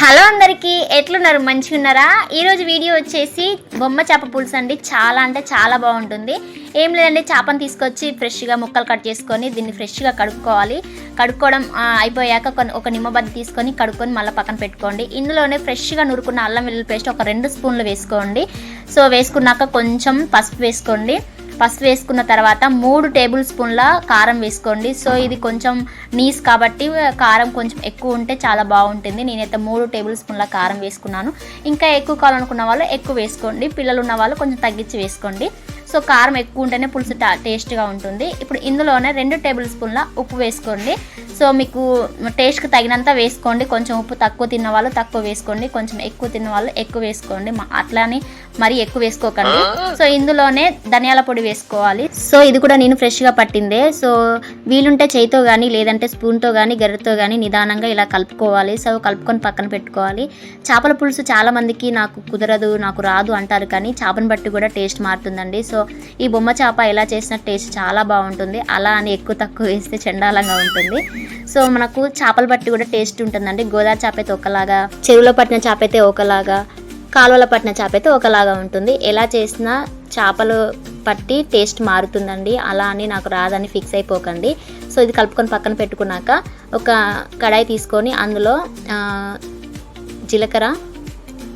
Hello అందరికీ ఎట్లున్నారు? మంచిగా ఉన్నారా ఈరోజు వీడియో వచ్చేసి బొమ్మ చేప పులుసు అండి. చాలా అంటే చాలా బాగుంటుంది. ఏం లేదండి చేపను తీసుకొచ్చి ఫ్రెష్గా ముక్కలు కట్ చేసుకొని దీన్ని ఫ్రెష్గా కడుక్కోవాలి. కడుక్కోవడం అయిపోయాక కొన్ని ఒక నిమ్మబద్ద తీసుకొని కడుక్కొని మళ్ళీ పక్కన పెట్టుకోండి. ఇందులోనే ఫ్రెష్గా నురుకున్న అల్లం వెల్లుల్లి పేస్ట్ ఒక రెండు స్పూన్లు వేసుకోండి. సో వేసుకున్నాక కొంచెం పసుపు వేసుకోండి. పసుపు వేసుకున్న తర్వాత మూడు టేబుల్ స్పూన్ల కారం వేసుకోండి. సో ఇది కొంచెం నీస్ కాబట్టి కారం కొంచెం ఎక్కువ ఉంటే చాలా బాగుంటుంది. నేనైతే మూడు టేబుల్ స్పూన్ల కారం వేసుకున్నాను. ఇంకా ఎక్కువ కావాలనుకున్న వాళ్ళు ఎక్కువ వేసుకోండి. పిల్లలు ఉన్న వాళ్ళు కొంచెం తగ్గించి వేసుకోండి. సో కారం ఎక్కువ ఉంటేనే పులుసు టా- టేస్ట్గా ఉంటుంది. ఇప్పుడు ఇందులోనే రెండు టేబుల్ స్పూన్ల ఉప్పు వేసుకోండి. సో మీకు టేస్ట్కి తగినంత వేసుకోండి. కొంచెం ఉప్పు తక్కువ తిన్న వాళ్ళు తక్కువ వేసుకోండి. కొంచెం ఎక్కువ తిన్న వాళ్ళు ఎక్కువ వేసుకోండి. అట్లానే మరీ ఎక్కువ వేసుకోకండి. సో ఇందులోనే ధనియాల పొడి వేసుకోవాలి. సో ఇది కూడా నేను ఫ్రెష్గా పట్టిందే. సో వీలుంటే చేయితో కానీ లేదంటే స్పూన్తో కానీ గరిటతో కానీ నిదానంగా ఇలా కలుపుకోవాలి. సో కలుపుకొని పక్కన పెట్టుకోవాలి. చేపల పులుసు చాలా మందికి నాకు కుదరదు నాకు రాదు అంటారు కానీ చేపను బట్టి కూడా టేస్ట్ మారుతుందండి. సో ఈ బొమ్మ చేప ఎలా చేసిన టేస్ట్ చాలా బాగుంటుంది. అలా అని ఎక్కువ తక్కువ వేస్తే చండాలంగా ఉంటుంది. సో మనకు చేపలు బట్టి కూడా టేస్ట్ ఉంటుందండి. గోదావరి చేప అయితే ఒకలాగా చెరువులో పట్టిన చేప అయితే ఒకలాగా కాలువలో పట్టిన చేప అయితే ఒకలాగా ఉంటుంది. ఎలా చేసినా చేపలు పట్టి టేస్ట్ మారుతుందండి. అలా అని నాకు రాదని ఫిక్స్ అయిపోకండి. సో ఇది కలుపుకొని పక్కన పెట్టుకున్నాక ఒక కడాయి తీసుకొని అందులో జీలకర్ర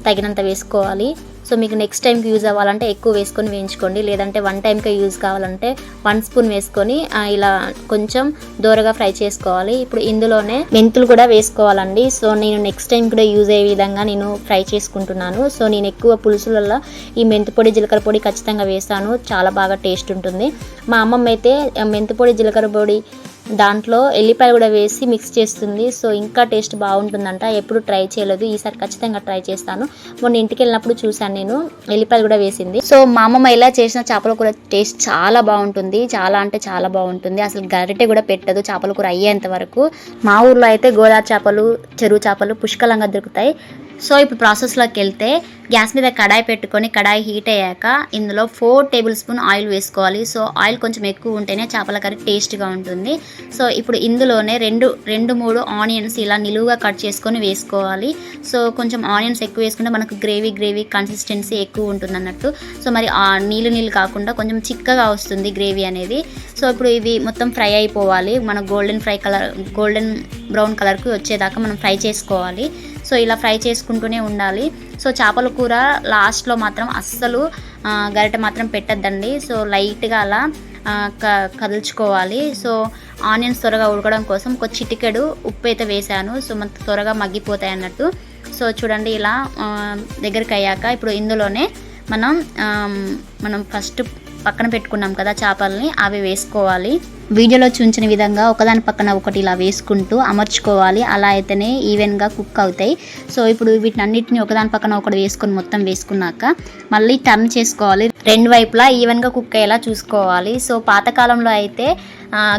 తగినంత వేసుకోవాలి. సో మీకు నెక్స్ట్ టైంకి యూజ్ అవ్వాలంటే ఎక్కువ వేసుకొని వేయించుకోండి. లేదంటే వన్ టైంకే యూజ్ కావాలంటే వన్ స్పూన్ వేసుకొని ఇలా కొంచెం దూరగా ఫ్రై చేసుకోవాలి. ఇప్పుడు ఇందులోనే మెంతులు కూడా వేసుకోవాలండి. సో నేను నెక్స్ట్ టైం కూడా యూజ్ అయ్యే విధంగా నేను ఫ్రై చేసుకుంటున్నాను. సో నేను ఎక్కువ పులుసులలో ఈ మెంతి పొడి జీలకర్ర పొడి ఖచ్చితంగా వేస్తాను. చాలా బాగా టేస్ట్ ఉంటుంది. మా అమ్మమ్మ అయితే మెంతి పొడి జీలకర్ర పొడి దాంట్లో ఎల్లిపాయలు కూడా వేసి మిక్స్ చేస్తుంది. సో ఇంకా టేస్ట్ బాగుంటుందంట. ఎప్పుడు ట్రై చేయలేదు. ఈసారి ఖచ్చితంగా ట్రై చేస్తాను. మొన్న ఇంటికి వెళ్ళినప్పుడు చూశాను నేను. ఎల్లిపాయలు కూడా వేసింది. సో మా అమ్మమ్మ ఇలా చేసిన చేపల కూర టేస్ట్ చాలా బాగుంటుంది. చాలా అంటే చాలా బాగుంటుంది. అసలు గరిటె కూడా పెట్టదు చేపల కూర అయ్యేంత వరకు. మా ఊర్లో అయితే గోదావరి చేపలు చెరువు చేపలు పుష్కలంగా దొరుకుతాయి. సో ఇప్పుడు ప్రాసెస్లోకి వెళ్తే గ్యాస్ మీద కడాయి పెట్టుకొని కడాయి హీట్ అయ్యాక ఇందులో ఫోర్ టేబుల్ స్పూన్ ఆయిల్ వేసుకోవాలి. సో ఆయిల్ కొంచెం ఎక్కువ ఉంటేనే చేపల కర్రీ టేస్ట్గా ఉంటుంది. సో ఇప్పుడు ఇందులోనే రెండు రెండు మూడు ఆనియన్స్ ఇలా నిలువుగా కట్ చేసుకొని వేసుకోవాలి. సో కొంచెం ఆనియన్స్ ఎక్కువ వేసుకుంటే మనకు గ్రేవీ గ్రేవీ కన్సిస్టెన్సీ ఎక్కువ ఉంటుంది అన్నట్టు. సో మరి ఆ నీళ్ళు నీళ్ళు కాకుండా కొంచెం చిక్కగా వస్తుంది గ్రేవీ అనేది. సో ఇప్పుడు ఇవి మొత్తం ఫ్రై అయిపోవాలి. మన golden fry colour golden brown కలర్కి వచ్చేదాకా మనం ఫ్రై చేసుకోవాలి. సో ఇలా ఫ్రై చేసుకుంటూనే ఉండాలి. సో చేపల కూర లాస్ట్లో మాత్రం అస్సలు గరిటె మాత్రం పెట్టద్దండి. సో లైట్గా అలా క కదుల్చుకోవాలి. సో ఆనియన్స్ త్వరగా ఉడకడం కోసం ఒక చిటికెడు ఉప్పు అయితే వేసాను సో మనకు త్వరగా మగ్గిపోతాయి అన్నట్టు. సో చూడండి ఇలా దగ్గరికి అయ్యాక ఇప్పుడు ఇందులోనే మనం మనం ఫస్ట్ పక్కన పెట్టుకున్నాం కదా చేపల్ని అవి వేసుకోవాలి. వీడియోలో చూపించిన విధంగా ఒకదాని పక్కన ఒకటి ఇలా వేసుకుంటూ అమర్చుకోవాలి. అలా అయితేనే ఈవెన్గా కుక్ అవుతాయి. సో ఇప్పుడు వీటిని అన్నిటిని ఒకదాని పక్కన ఒకటి వేసుకొని మొత్తం వేసుకున్నాక మళ్ళీ టర్న్ చేసుకోవాలి. రెండు వైపులా ఈవెన్గా కుక్ అయ్యేలా చూసుకోవాలి. సో పాతకాలంలో అయితే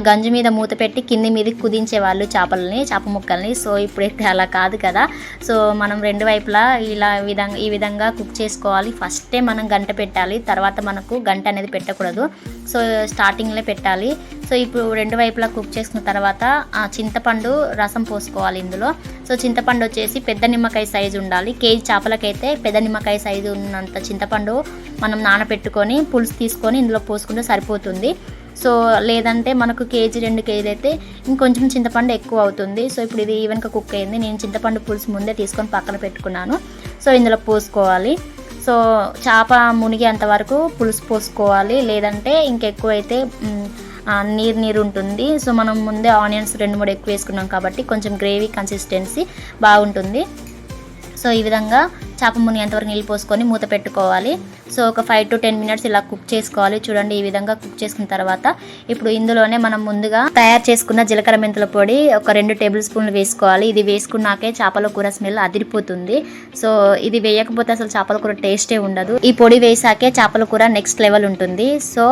గంజు మీద మూత పెట్టి కింది మీదకి కుదించేవాళ్ళు చేపలని చేప ముక్కల్ని. సో ఇప్పుడైతే అలా కాదు కదా. సో మనం రెండు వైపులా ఇలా విధంగా ఈ విధంగా కుక్ చేసుకోవాలి. ఫస్టే మనం గంట పెట్టాలి. తర్వాత మనకు గంట అనేది పెట్టకూడదు. సో స్టార్టింగ్లో పెట్టాలి. సో ఇప్పుడు రెండు వైపులా కుక్ చేసుకున్న తర్వాత చింతపండు రసం పోసుకోవాలి ఇందులో. సో చింతపండు వచ్చేసి పెద్ద నిమ్మకాయ సైజు ఉండాలి. కేజీ చేపలకైతే పెద్ద నిమ్మకాయ సైజు ఉన్నంత చింతపండు మనం నానబెట్టుకొని పులుసు తీసుకొని ఇందులో పోసుకుంటే సరిపోతుంది. సో లేదంటే మనకు కేజీ రెండు కేజీలు అయితే ఇంకొంచెం చింతపండు ఎక్కువ అవుతుంది. సో ఇప్పుడు ఇది ఈవెన్గా కుక్ అయింది. నేను చింతపండు పులుసు ముందే తీసుకొని పక్కన పెట్టుకున్నాను. సో ఇందులో పోసుకోవాలి. సో చేప మునిగేంత వరకు పులుసు పోసుకోవాలి. లేదంటే ఇంకెక్కువైతే నీరు నీరు ఉంటుంది. సో మనం ముందే ఆనియన్స్ రెండు మూడు ఎక్కువ వేసుకున్నాం కాబట్టి కొంచెం గ్రేవీ కన్సిస్టెన్సీ బాగుంటుంది. సో ఈ విధంగా చేప మునిగేంతవరకు నీళ్ళు పోసుకొని మూత పెట్టుకోవాలి. సో ఒక ఫైవ్ టు టెన్ మినిట్స్ ఇలా కుక్ చేసుకోవాలి. చూడండి ఈ విధంగా కుక్ చేసుకున్న తర్వాత ఇప్పుడు ఇందులోనే మనం ముందుగా తయారు చేసుకున్న జీలకర్ర మెంతుల పొడి ఒక రెండు టేబుల్ స్పూన్లు వేసుకోవాలి. ఇది వేసుకున్నాకే చేపల కూర స్మెల్ అదిరిపోతుంది. సో ఇది వేయకపోతే అసలు చేపల కూర టేస్టే ఉండదు. ఈ పొడి వేసాకే చేపల కూర నెక్స్ట్ లెవెల్ ఉంటుంది. సో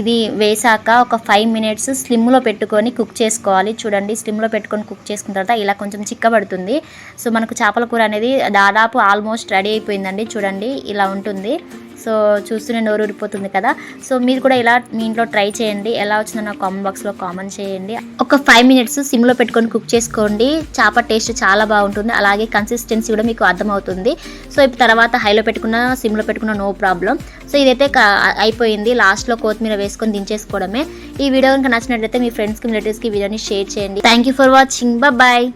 ఇది వేసాక ఒక ఫైవ్ మినిట్స్ స్లిమ్లో పెట్టుకొని కుక్ చేసుకోవాలి. చూడండి స్లిమ్లో పెట్టుకొని కుక్ చేసుకున్న తర్వాత ఇలా కొంచెం చిక్కబడుతుంది. సో మనకు చేపల కూర అనేది దాదాపు ఆల్మోస్ట్ రెడీ అయిపోయిందండి. చూడండి ఇలా ఉంటుంది. సో చూస్తూనే నోరు ఊరిపోతుంది కదా. సో మీరు కూడా ఇలా మీ ఇంట్లో ట్రై చేయండి. ఎలా వచ్చిందో నా కామెంట్ బాక్స్లో కామెంట్ చేయండి. ఒక ఫైవ్ మినిట్స్ సిమ్లో పెట్టుకొని కుక్ చేసుకోండి. చేప టేస్ట్ చాలా బాగుంటుంది. అలాగే కన్సిస్టెన్సీ కూడా మీకు అర్థమవుతుంది. సో ఇప్పుడు తర్వాత హైలో పెట్టుకున్న సిమ్లో పెట్టుకున్న నో ప్రాబ్లం సో ఇదైతే అయిపోయింది. లాస్ట్లో కొత్తిమీర వేసుకొని దించేసుకోవడమే. ఈ వీడియో కనుక నచ్చినట్లయితే మీ ఫ్రెండ్స్కి రిలేటివ్స్కి వీడియోని షేర్ చేయండి. Thank you for watching bye